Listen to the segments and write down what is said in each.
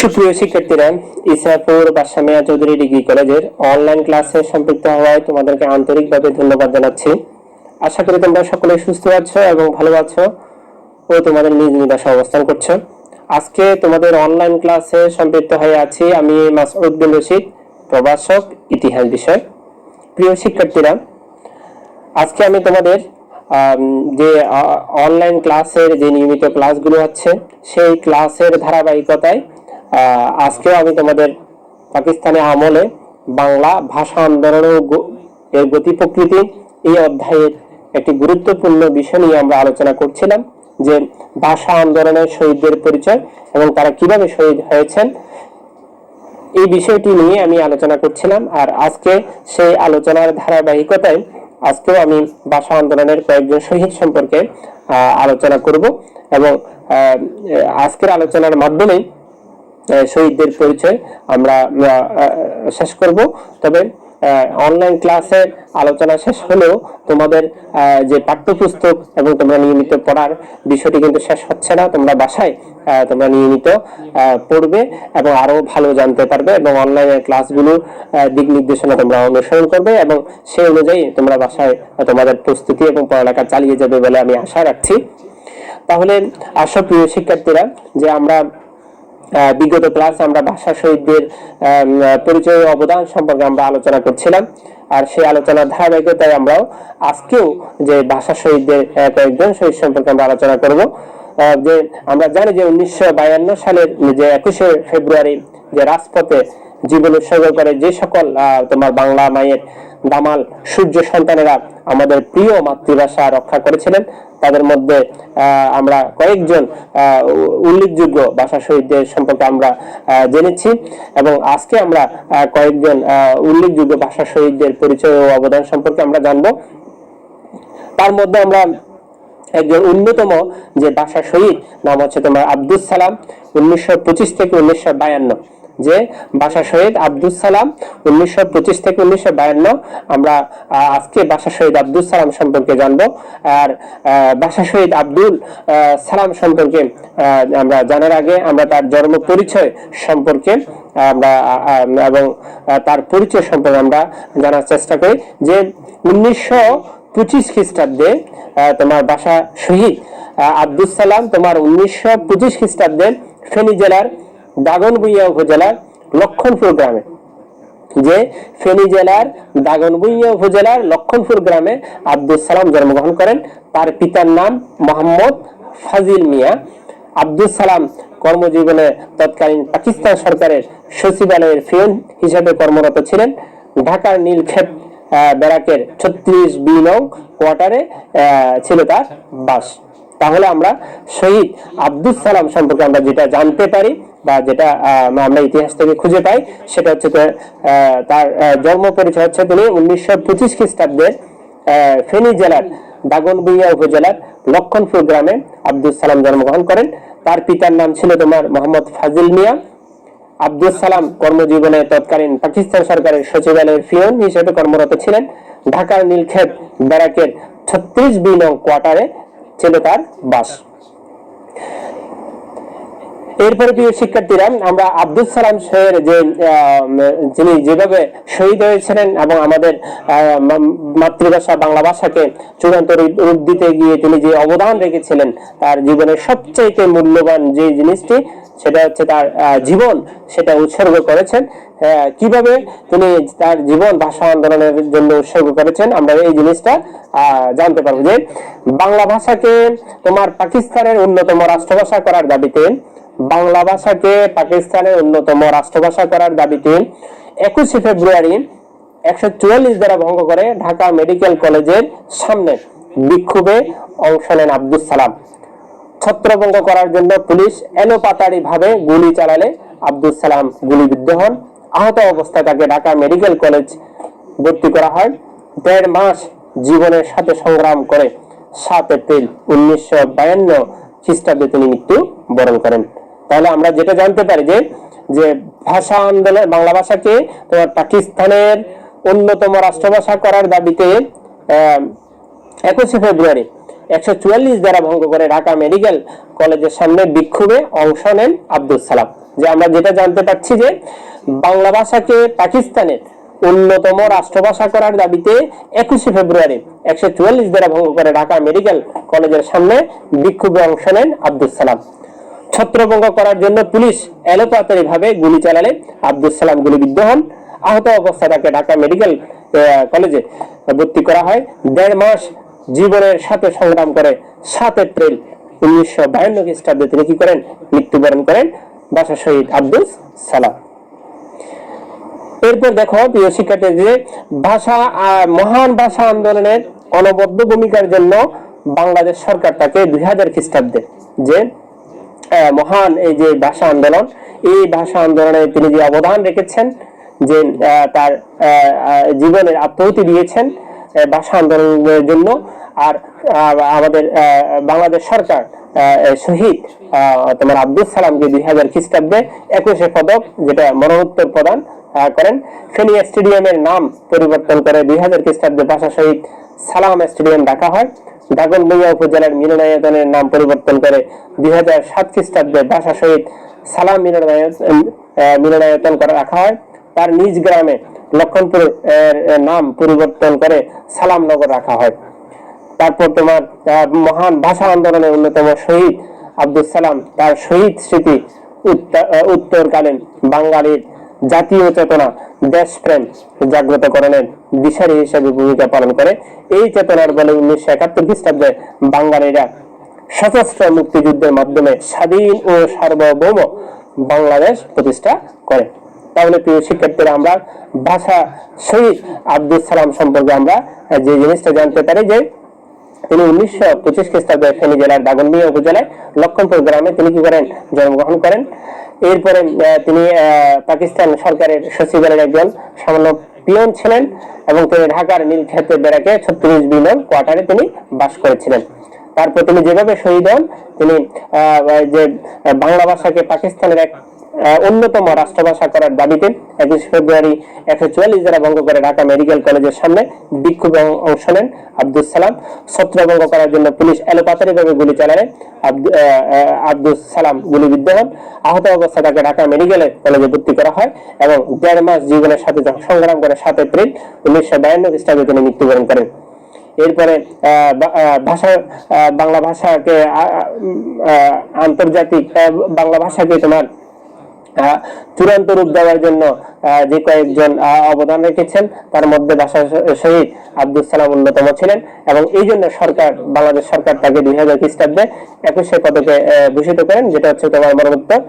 সুপ্রিয় শিক্ষার্থীরা ইসাপুর বাসামিয়া চৌধুরী ডিগ্রি কলেজের অনলাইন ক্লাসে সম্পৃক্ত হওয়ায় তোমাদেরকে আন্তরিকভাবে ধন্যবাদ জানাচ্ছি। আশা করি তোমরা সকলে সুস্থ আছো এবং ভালো আছো ও তোমাদের নিজ নিবাসে অবস্থান করছ। আজকে তোমাদের অনলাইন ক্লাসে সম্পৃক্ত হয়ে আছি আমি মাসউদ বিন রশিদ, প্রভাষক, ইতিহাস বিষয় প্রিয় শিক্ষার্থীরা, আজকে আমি তোমাদের যে অনলাইন ক্লাসের যে নিয়মিত ক্লাসগুলো হচ্ছে, সেই ক্লাসের ধারাবাহিকতায় আজকেও আমি তোমাদের পাকিস্তানি আমলে বাংলা ভাষা আন্দোলন এর গতি প্রকৃতি এই অধ্যায়ের একটি গুরুত্বপূর্ণ বিষয় নিয়ে আমরা আলোচনা করছিলাম, যে ভাষা আন্দোলনের শহীদদের পরিচয় এবং তারা কীভাবে শহীদ হয়েছেন। এই বিষয়টি নিয়ে আমি আলোচনা করছিলাম, আর আজকে সেই আলোচনার ধারাবাহিকতায় আজকেও আমি ভাষা আন্দোলনের কয়েকজন শহীদ সম্পর্কে আলোচনা করব এবং আজকের আলোচনার মাধ্যমে শহীদদের পরিচয় আমরা শেষ করব। তবে অনলাইন ক্লাসের আলোচনা শেষ হলেও তোমাদের যে পাঠ্যপুস্তক এবং তোমরা নিয়মিত পড়ার বিষয়টি কিন্তু শেষ হচ্ছে না, তোমরা বাসায় তোমরা নিয়মিত পড়বে এবং আরও ভালো জানতে পারবে এবং অনলাইনের ক্লাসগুলো দিক নির্দেশনা তোমরা অনুসরণ করবে এবং সেই অনুযায়ী তোমরা বাসায় তোমাদের প্রস্তুতি এবং পড়ালেখা চালিয়ে যাবে বলে আমি আশা রাখছি। তাহলে, আসো প্রিয় শিক্ষার্থীরা, যে আমরা বিগত ক্লাস আমরা ভাষা শহীদদের পরিচয় অবদান সম্পর্কে আমরা আলোচনা করছিলাম। আর সেই আলোচনার ধারাবাহিকতায় আমরাও আজকেও যে ভাষা শহীদদের কয়েকজন শহীদ সম্পর্কে আমরা আলোচনা করব। যে আমরা জানি যে উনিশশো বায়ান্ন সালের যে একুশে ফেব্রুয়ারি যে রাজপথে জীবন উৎসর্গ করে যে সকল তোমার বাংলা মায়ের দামাল সূর্য সন্তানেরা আমাদের প্রিয় মাতৃভাষা রক্ষা করেছিলেন। তাদের মধ্যে আমরা কয়েকজন উল্লেখযোগ্য ভাষা শহীদদের সম্পর্কে আমরা জেনেছি এবং আজকে আমরা কয়েকজন উল্লেখযোগ্য ভাষা শহীদদের পরিচয় ও অবদান সম্পর্কে আমরা জানব। তার মধ্যে আমরা একজন অন্যতম যে ভাষা শহীদ, নাম হচ্ছে তোমার আব্দুল সালাম, উনিশশো পঁচিশ থেকে উনিশশো বায়ান্ন। যে ভাষা শহীদ আব্দুল সালাম উনিশশো পঁচিশ থেকে উনিশশো বায়ান্ন আমরা আজকে ভাষা শহীদ আব্দুল সালাম সম্পর্কে জানব। আর ভাষা শহীদ আব্দুল সালাম সম্পর্কে আমরা জানার আগে আমরা তার জন্ম পরিচয় সম্পর্কে, আমরা এবং তার পরিচয় সম্পর্কে আমরা জানার চেষ্টা করি যে উনিশশো পঁচিশ খ্রিস্টাব্দে তোমার বাসা শহীদ আব্দুল সালাম তোমার উনিশশো পঁচিশ খ্রিস্টাব্দে ফেনী জেলার দাগনভূঞা উপজেলার লক্ষণপুর গ্রামে। যে ফেনী জেলার দাগনভূঞা উপজেলার লক্ষণপুর গ্রামে আব্দুল সালাম জন্মগ্রহণ করেন। তার পিতার নাম মোহাম্মদ ফাজিল মিয়া। আব্দুল সালাম কর্মজীবনে তৎকালীন পাকিস্তান সরকারের সচিবালয়ের ফিয়ন হিসেবে কর্মরত ছিলেন। ঢাকার নীলক্ষেত ব্যারাকের ছত্রিশ বি নং কোয়ার্টারে ছিল তার বাস। তাহলে আমরা শহীদ আব্দুল সালাম সম্পর্কে আমরা যেটা জানতে পারি বা যেটা আমরা ইতিহাস থেকে খুঁজে পাই, সেটা হচ্ছে তার জন্ম পরিচয় হচ্ছে তিনি উনিশশো পঁচিশ খ্রিস্টাব্দে ফেনী জেলার দাগনভূঞা উপজেলার লক্ষণপুর গ্রামে আব্দুল সালাম জন্মগ্রহণ করেন। তার পিতার নাম ছিল তোমার মোহাম্মদ ফাজিল মিয়া। আব্দুল সালাম কর্মজীবনে তৎকালীন পাকিস্তান সরকারের সচিবালয়ের ফিয়ন হিসেবে কর্মরত ছিলেন। ঢাকার নীলক্ষেত ব্যারাকের ছত্রিশ বি নং কোয়ার্টারে ছিল তার বাস। এরপরে প্রিয় শিক্ষার্থীরা, আমরা আব্দুল সালাম সাহের যে যিনি যেভাবে শহীদ হয়েছিলেন এবং আমাদের মাতৃভাষা, বাংলা ভাষাকে চূড়ান্ত রূপ দিতে গিয়ে তিনি যে অবদান রেখেছিলেন, তার জীবনের সবচাইতে মূল্যবান যে জিনিসটি সেটা হচ্ছে তার জীবন, সেটা উৎসর্গ করেছেন। কীভাবে তিনি তার জীবন, ভাষা আন্দোলনের জন্য উৎসর্গ করেছেন, আমরা এই জিনিসটা জানতে পারব যে বাংলা ভাষাকে তোমার পাকিস্তানের অন্যতম রাষ্ট্রভাষা করার দাবিতে, বাংলা ভাষাকে পাকিস্তানের অন্যতম রাষ্ট্রভাষা করার দাবিতে একুশে ফেব্রুয়ারি একশো চুয়াল্লিশ দ্বারা ভঙ্গ করে ঢাকা মেডিকেল কলেজের সামনে বিক্ষোভে অংশ নেন আব্দুল সালাম। ছত্রভঙ্গ করার জন্য পুলিশ এলোপাতাড়ি ভাবে গুলি চালালে আব্দুল সালাম গুলিবিদ্ধ হন। আহত অবস্থায় তাকে ঢাকা মেডিকেল কলেজ ভর্তি করা হয়। দেড় মাস জীবনের সাথে সংগ্রাম করে সাত এপ্রিল উনিশশো বায়ান্ন খ্রিস্টাব্দে তিনি মৃত্যু বরণ করেন। তাহলে আমরা যেটা জানতে পারি যে যে ভাষা আন্দোলন, বাংলা ভাষাকে তোমার পাকিস্তানের অন্যতম রাষ্ট্রভাষা করার দাবিতে একুশে ফেব্রুয়ারি একশো চুয়াল্লিশ দ্বারা ভঙ্গ করে ঢাকা মেডিকেল কলেজের সামনে বিক্ষোভে অংশ নেন আব্দুল সালাম। যে আমরা যেটা জানতে পারছি যে বাংলা ভাষাকে পাকিস্তানের অন্যতম রাষ্ট্রভাষা করার দাবিতে একুশে ফেব্রুয়ারি একশো চুয়াল্লিশ দ্বারা ভঙ্গ করে ঢাকা মেডিকেল কলেজের সামনে বিক্ষোভে অংশ নেন আব্দুল সালাম। ছত্রভঙ্গ করার জন্য পুলিশ এলোপাতারি ভাবে গুলি চালালে আব্দুল সালাম গুলিবিদ্ধ হন। আহত অবস্থায় তাকে ঢাকা মেডিকেল কলেজে ভর্তি করা হয়। দেড় মাস জীবনের সাথে সংগ্রাম করে সাত এপ্রিল উনিশশো বায়ান্ন খ্রিস্টাব্দে তিনি কি করেন? মৃত্যুবরণ করেন বাসা শহীদ আব্দুল সালাম। এরপর দেখো প্রিয় শিক্ষার্থী যে ভাষা মহান ভাষা আন্দোলনের অনবদ্য ভূমিকার জন্য বাংলাদেশ সরকার তাকে দুই হাজার খ্রিস্টাব্দে যে মহান এই যে ভাষা আন্দোলন, এই ভাষা আন্দোলনে তিনি যে অবদান রেখেছেন, যে তার জীবনের আত্মহতি দিয়েছেন ভাষা আন্দোলনের জন্য আর আমাদের বাংলাদেশ সরকার শহীদ তোমার আব্দুল সালামকে দুই হাজার খ্রিস্টাব্দে একুশে পদক, যেটা মরণোত্তর প্রদান করেন। ফেনী স্টেডিয়ামের নাম পরিবর্তন করে দুই হাজার খ্রিস্টাব্দে ভাষা শহীদ সালাম স্টেডিয়াম ডাকা হয়। দাগনভূঞা উপজেলার মিলনায়তনের নাম পরিবর্তন করে দুই হাজার সাত খ্রিস্টাব্দে ভাষা শহীদ সালাম মিলনায়তন মিলনায়তন করে রাখা হয়। তার নিজ গ্রামে লক্ষণপুর এর নাম পরিবর্তন করে সালামনগর রাখা হয়। তারপর তোমার মহান ভাষা আন্দোলনের অন্যতম শহীদ আব্দুল সালাম, তার শহীদ স্মৃতি উত্তরকালীন বাঙালির জাতীয় চেতনা, দেশপ্রেম জাগ্রতকরণের দিশারি হিসেবে ভূমিকা পালন করে। এই চেতনার বলে উনিশশো একাত্তর খ্রিস্টাব্দে বাঙালিরা সশস্ত্র মুক্তিযুদ্ধের মাধ্যমে স্বাধীন ও সার্বভৌম বাংলাদেশ প্রতিষ্ঠা করে। তাহলে প্রিয় শিক্ষার্থীরা, আমরা ভাষা শহীদ আব্দুল সালাম সম্পর্কে আমরা যে জিনিসটা জানতে পারি যে তিনি উনিশশো পঁচিশ খ্রিস্টাব্দে ফেনী জেলার দাগনমিয়া উপজেলায় লক্ষণপুর গ্রামে তিনি কি করেন? জন্মগ্রহণ করেন। এরপরে তিনি পাকিস্তান সরকারের সচিবালয়ের একজন সামান্য পিয়ন ছিলেন এবং তিনি ঢাকার নীলক্ষেতের বেড়াকে ছত্রিশ বিলন কোয়ার্টারে তিনি বাস করেছিলেন। তারপর তিনি যেভাবে শহীদ হন, তিনি যে বাংলা ভাষাকে পাকিস্তানের এক অন্যতম রাষ্ট্রভাষা করার দাবিতে একুশ ফেব্রুয়ারি একশো চুয়াল্লিশ দ্বারা ভঙ্গ করে ঢাকা মেডিকেল কলেজের সামনে বিক্ষোভে অংশ নেন আব্দুল সালাম। ছত্রভঙ্গ করার জন্য পুলিশ এলোপাতারি ভাবে গুলি চালালে আব্দুল সালাম গুলিবিদ্ধ হন। আহত অবস্থায় তাকে ঢাকা মেডিকেল কলেজে ভর্তি করা হয় এবং দেড় মাস জীবনের সাথে সংগ্রাম করে সাত এপ্রিল উনিশশো বায়ান্ন খ্রিস্টাব্দে তিনি মৃত্যুবরণ করেন। এরপরে ভাষা বাংলা ভাষাকে আন্তর্জাতিক বাংলা ভাষাকে তোমার চূড়ান্ত রূপ দেওয়ার জন্য যে কয়েকজন অবদান রেখেছেন, তার মধ্যে ভাষা শহীদ আব্দুল সালাম অন্যতম ছিলেন এবং এই জন্য সরকার, বাংলাদেশ সরকার তাকে দুই হাজার খ্রিস্টাব্দে একুশে পদকে ভূষিত করেন, যেটা হচ্ছে তোমার মরণোত্তর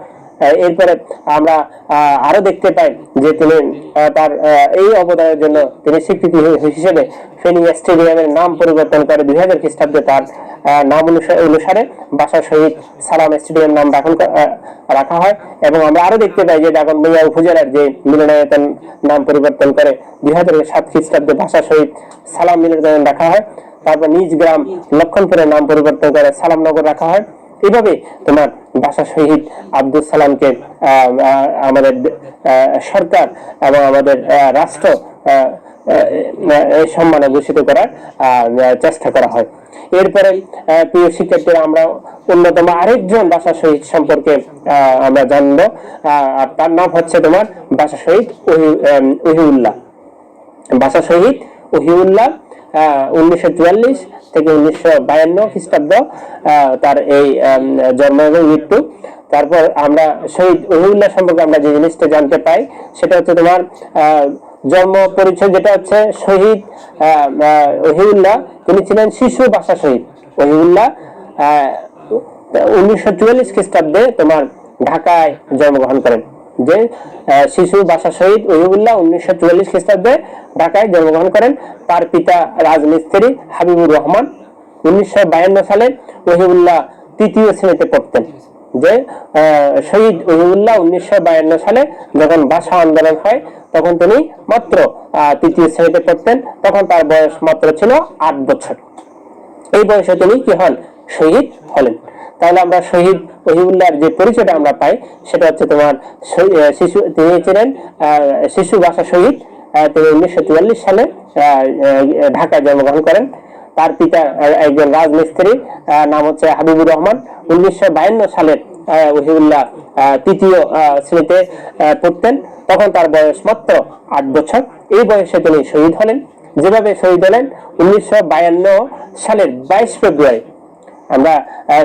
এরপরে, আমরা আরও দেখতে পাই যে তিনি তার এই অবদানের জন্য তিনি স্বীকৃতি হিসেবে ফেনী স্টেডিয়ামের নাম পরিবর্তন করে দুই হাজার খ্রিস্টাব্দে তার নাম অনুসা- অনুসারে বাসা শহীদ সালাম স্টেডিয়াম নাম রাখুন রাখা হয়। এবং আমরা আরও দেখতে পাই যে দাগন মিয়া উপজেলার যে মিলনায়তন নাম পরিবর্তন করে দুই হাজার সাত খ্রিস্টাব্দে ভাষা শহীদ সালাম মিলনায়তন রাখা হয়। তারপর নিজ গ্রাম লক্ষণপুরের নাম পরিবর্তন করে সালামনগর রাখা হয়। এইভাবে তোমার ভাষা শহীদ আব্দুল সালামকে আমাদের সরকার এবং আমাদের রাষ্ট্র সম্মানে ভূষিত করার চেষ্টা করা হয়। এরপরে প্রিয় শিক্ষার্থীরা, আমরা অন্যতম আরেকজন ভাষা শহীদ সম্পর্কে আমরা জানব। তার নাম হচ্ছে তোমার ভাষা শহীদ ওহি- ওহিউল্লাহ। ভাষা শহীদ ওহিউল্লাহ উনিশশো চুয়াল্লিশ থেকে উনিশশো বায়ান্ন খ্রিস্টাব্দ তার এই জন্ম এবং মৃত্যু। তারপর আমরা শহীদ ওহিউল্লাহ সম্পর্কে আমরা যে জিনিসটা জানতে পাই, সেটা হচ্ছে তোমার জন্ম পরিচয়, যেটা হচ্ছে শহীদ ওহিউল্লাহ তিনি ছিলেন শিশু ভাষা শহীদ ওহিউল্লাহ উনিশশো চুয়াল্লিশ খ্রিস্টাব্দে তোমার ঢাকায় জন্মগ্রহণ করেন। যে শিশু বাসা শহীদ ওহিবুল্লাহ উনিশশো চুয়াল্লিশ খ্রিস্টাব্দে ঢাকায় জন্মগ্রহণ করেন তার পিতা রাজমিস্ত্রি হাবিবুর রহমান। উনিশশো বায়ান্ন সালে ওহিবুল্লাহ তৃতীয় শ্রেণীতে পড়তেন। যে শহীদ ওহিবুল্লাহ উনিশশো বায়ান্ন সালে যখন ভাষা আন্দোলন হয়, তখন তিনি মাত্র তৃতীয় শ্রেণীতে পড়তেন। তখন তার বয়স মাত্র ছিল আট বছর। এই বয়সে তিনি কি হন? শহীদ হলেন। তাহলে আমরা শহীদ ওহিউল্লাহর যে পরিচয়টা আমরা পাই, সেটা হচ্ছে তোমার শিশু, তিনি ছিলেন শিশু ভাষা শহীদ তিনি উনিশশো চুয়াল্লিশ সালে ঢাকায় জন্মগ্রহণ করেন। তার পিতা একজন রাজমিস্ত্রি নাম হচ্ছে হাবিবুর রহমান। উনিশশো বায়ান্ন সালের ওহিউল্লাহ তৃতীয় শ্রেণীতে পড়তেন। তখন তার বয়স মাত্র আট বছর। এই বয়সে তিনি শহীদ হলেন। যেভাবে শহীদ হলেন, উনিশশো বায়ান্ন সালের বাইশ ফেব্রুয়ারি। আমরা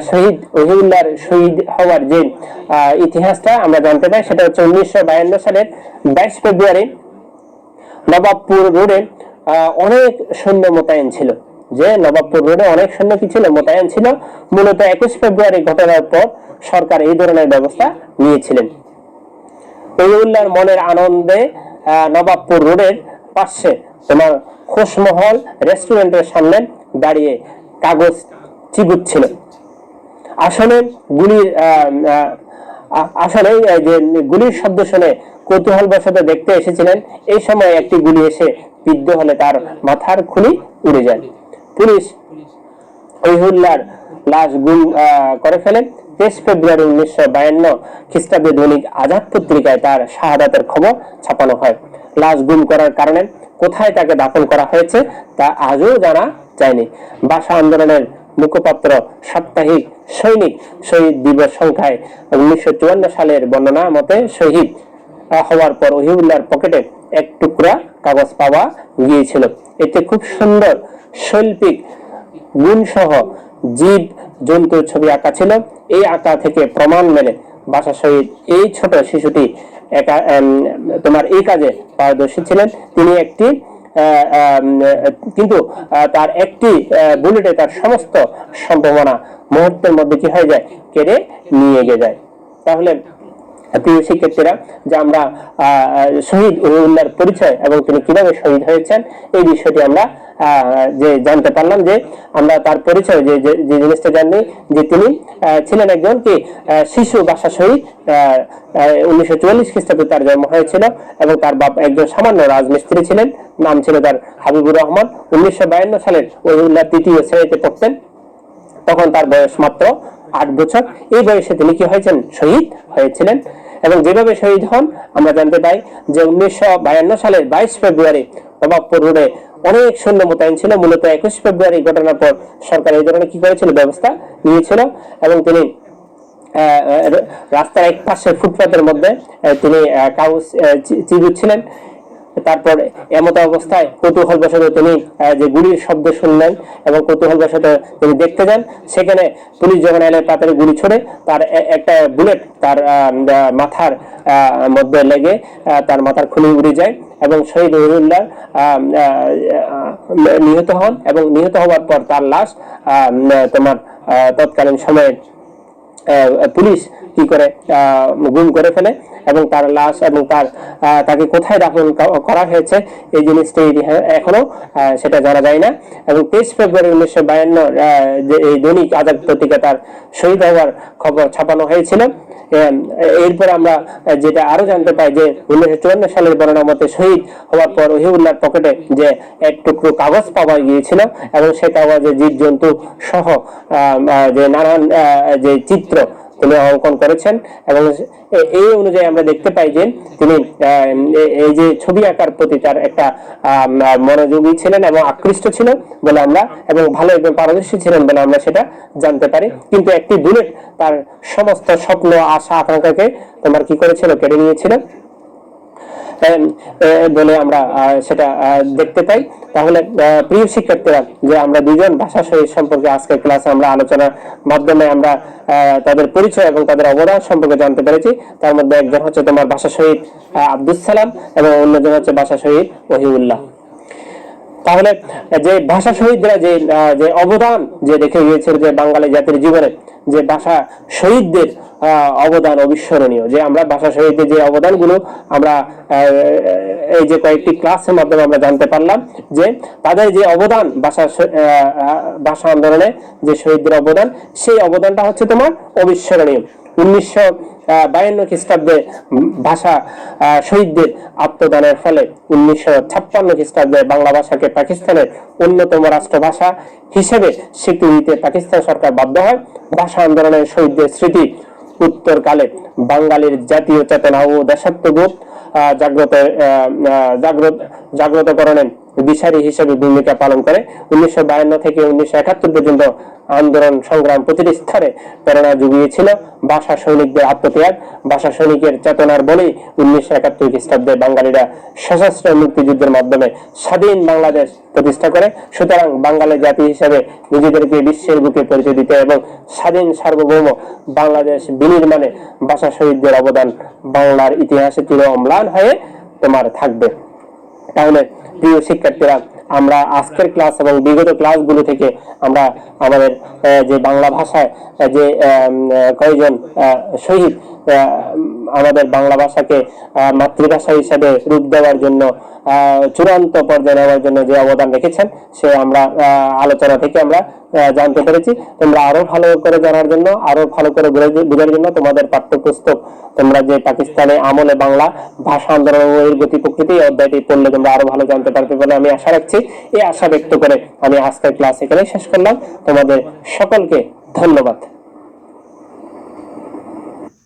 শহীদ ওহিউল্লাহর শহীদ হওয়ার যে ইতিহাসটা আমরা জানতে পাই, সেটা হচ্ছে উনিশশো বায়ান্ন সালের বাইশ ফেব্রুয়ারি নবাবপুর রোডে অনেক সৈন্য মোতায়েন ছিল। যে নবাবপুর রোডে অনেক সৈন্য কি ছিল? মোতায়েন ছিল। মূলত একুশ ফেব্রুয়ারি ঘটনার পর সরকার এই ধরনের ব্যবস্থা নিয়েছিলেন। ওহিউল্লাহর মনের আনন্দে নবাবপুর রোডের পাশে তোমার খোশমহল রেস্টুরেন্টের সামনে দাঁড়িয়ে কাগজ চিবুচ্ছিল আসলে গুলির আসলে যে গুলির শব্দ শুনে কৌতূহল বশত দেখতে এসেছিলেন, এই সময় একটি গুলি এসে বিদ্ধ হলে তার মাথার খুলি উড়ে যায়। পুলিশ ওহিউল্লাহর লাশ গুম করে ফেলেন তেইশ ফেব্রুয়ারি উনিশশো বায়ান্ন খ্রিস্টাব্দে দৈনিক আজাদ পত্রিকায় তার শাহাদাতের খবর ছাপানো হয়। লাশ গুম করার কারণে কোথায় তাকে দাফন করা হয়েছে তা আজও জানা যায়নি। ভাষা আন্দোলনের মুখপাত্র সাপ্তাহিক সৈনিক শহীদ দিবস সংখ্যায় উনিশশো চুয়ান্ন সালের বর্ণনা মতে শহীদ হওয়ার পর ওহিউল্লাহর পকেটে এক টুকরা কাগজ পাওয়া গিয়েছিল। এতে খুব সুন্দর শৈল্পিক গুণসহ জীব জন্তুর ছবি আঁকা ছিল। এই আঁকা থেকে প্রমাণ মেলে বাসা শহীদ এই ছোট শিশুটি একা তোমার এই কাজে পারদর্শী ছিলেন। তিনি একটি কিন্তু তার একটি বুলেটে তার সমস্ত সম্ভাবনা মুহূর্তের মধ্যে কি হয়ে যায়? কেড়ে নিয়ে গে যায়। তাহলে প্রিয় শিক্ষার্থীরা যে আমরা শহীদ উল্লাহর পরিচয় এবং তিনি কীভাবে শহীদ হয়েছেন, এই বিষয়টি আমরা যে জানতে পারলাম যে আমরা তার পরিচয় যে যে জিনিসটা জানি যে তিনি ছিলেন একজন কি শিশু বাসা শহীদ উনিশশো চুয়াল্লিশ খ্রিস্টাব্দে তার জন্ম হয়েছিল এবং তার বাপ একজন সামান্য রাজমিস্ত্রি ছিলেন, নাম ছিল তার হাবিবুর রহমান। উনিশশো বায়ান্ন সালের ওহিউল্লাহ তৃতীয় শ্রেণীতে পড়তেন, তখন তার বয়স মাত্র আট বছর। এই বয়সে তিনি কি হয়েছেন? শহীদ হয়েছিলেন। এবং যেভাবে শহীদ হন, আমরা জানতে পাই যে উনিশশো বায়ান্ন সালের বাইশ ফেব্রুয়ারি নবাবপুর রোডে অনেক সৈন্য মোতায়েন ছিল। মূলত একুশ ফেব্রুয়ারি ঘটনার পর সরকার এই ধরনের কি করেছিল? ব্যবস্থা নিয়েছিল। এবং তিনি রাস্তার এক পাশে ফুটপাতের মধ্যে তিনি চি- চিবুচ্ছিলেন তারপর এমত অবস্থায় কৌতূহল বশত তিনি যে গুলির শব্দ শুনলেন এবং কৌতূহল বশত তিনি দেখতে যান, সেখানে পুলিশ যখন এলে তাড়াতাড়ি গুলি ছড়ে, তার একটা বুলেট তার মাথার মধ্যে লেগে তার মাথার খুলি উড়ে যায় এবং শহীদ উল্লাহ নিহত হন এবং নিহত হওয়ার পর তার লাশ তোমার তৎকালীন সময়ে পুলিশ কি করে গুম করে ফেলে এবং তার লাশ এবং তার তাকে কোথায় দাফন করা হয়েছে, এই জিনিসটি এখনও সেটা জানা যায় না। এবং তেইশ ফেব্রুয়ারি উনিশশো বায়ান্ন এই দৈনিক আজাদ পত্রিকা তার শহীদ হওয়ার খবর ছাপানো হয়েছিল এরপর আমরা যেটা আরও জানতে পাই যে উনিশশো চুয়ান্ন সালের বর্ণনা মতে শহীদ হওয়ার পর ওহিউল্লাহর পকেটে যে এক টুকরো কাগজ পাওয়া গিয়েছিল এবং সে কাগজে জীবজন্তু সহ যে নানান যে চিত্র তিনি অঙ্কন করেছেন এবং এই অনুযায়ী আমরা দেখতে পাই যে তিনি এই যে ছবি আঁকার প্রতি তার একটা মনোযোগী ছিলেন এবং আকৃষ্ট ছিল বলে আমরা, এবং ভালো একজন পারদর্শী ছিলেন বলে আমরা সেটা জানতে পারি। কিন্তু একটি বুলেট তার সমস্ত স্বপ্ন, আশা, আকাঙ্ক্ষাকে তোমার কি করেছিল, কেড়ে নিয়েছিল? বলে আমরা সেটা দেখতে পাই। তাহলে প্রিয় শিক্ষার্থীরা, যে আমরা দুজন ভাষা শহীদ সম্পর্কে আজকের ক্লাসে আমরা আলোচনার মাধ্যমে আমরা তাদের পরিচয় এবং তাদের অবদান সম্পর্কে জানতে পেরেছি। তার মধ্যে একজন হচ্ছে তোমার ভাষা শহীদ আব্দুল সালাম এবং অন্যজন হচ্ছে ভাষা শহীদ ওহিউল্লাহ। তাহলে যে ভাষা শহীদরা যে যে অবদান যে রেখে গিয়েছিল যে বাঙালি জাতির জীবনে, যে ভাষা শহীদদের অবদান অবিস্মরণীয়। যে আমরা ভাষা শহীদদের যে অবদানগুলো আমরা এই যে কয়েকটি ক্লাসের মাধ্যমে আমরা জানতে পারলাম, যে তাদের যে অবদান ভাষা ভাষা আন্দোলনে যে শহীদদের অবদান, সেই অবদানটা হচ্ছে তোমার অবিস্মরণীয়। উনিশশো বায়ান্ন খ্রিস্টাব্দে ভাষা শহীদদের আত্মদানের ফলে উনিশশো ছাপ্পান্ন খ্রিস্টাব্দে বাংলা ভাষাকে পাকিস্তানের অন্যতম রাষ্ট্রভাষা হিসেবে স্বীকৃতি দিতে পাকিস্তান সরকার বাধ্য হয়। ভাষা আন্দোলনের শহীদদের স্মৃতি উত্তরকালে বাঙালির জাতীয় চেতনা ও দেশাত্মবোধ জাগ্রত জাগ্রত জাগ্রতকরণে দিশারি হিসেবে ভূমিকা পালন করে। উনিশশো বায়ান্ন থেকে উনিশশো একাত্তর পর্যন্ত আন্দোলন সংগ্রাম প্রতিটি স্তরে প্রেরণা জুগিয়েছিল। ভাষা সৈনিকদের আত্মত্যাগ, ভাষা সৈনিকের চেতনার বলেই উনিশশো একাত্তর খ্রিস্টাব্দে বাঙালিরা সশস্ত্র মুক্তিযুদ্ধের মাধ্যমে স্বাধীন বাংলাদেশ প্রতিষ্ঠা করে। সুতরাং বাঙালি জাতি হিসেবে নিজেদেরকে বিশ্বের বুকে পরিচয় দিতে এবং স্বাধীন সার্বভৌম বাংলাদেশ বিনির্মাণে ভাষা শহীদদের অবদান বাংলার ইতিহাসে চির অম্লান হয়ে তোমার থাকবে। তাহলে প্রিয় শিক্ষার্থীরা, আমরা আজকের ক্লাস এবং বিগত ক্লাসগুলো থেকে আমরা আমাদের যে বাংলা ভাষায় যে কয়েকজন শহীদ আমাদের বাংলা ভাষাকে মাতৃভাষা হিসাবে রূপ দেওয়ার জন্য চূড়ান্ত পর্যায়ে নেওয়ার জন্য যে অবদান রেখেছেন সে আমরা আলোচনা থেকে আমরা জানতে পেরেছি। তোমরা আরও ভালো করে জানার জন্য, আরও ভালো করে বোঝার জন্য তোমাদের পাঠ্যপুস্তক, তোমরা যে পাকিস্তানে আমলে বাংলা ভাষা আন্দোলন ও এর গতি প্রকৃতি অধ্যায়টি পড়লে তোমরা আরও ভালো জানতে পারবে বলে আমি আশা রাখছি। এই আশা ব্যক্ত করে আমি আজকের ক্লাস এখানে শেষ করলাম। তোমাদের সকলকে ধন্যবাদ।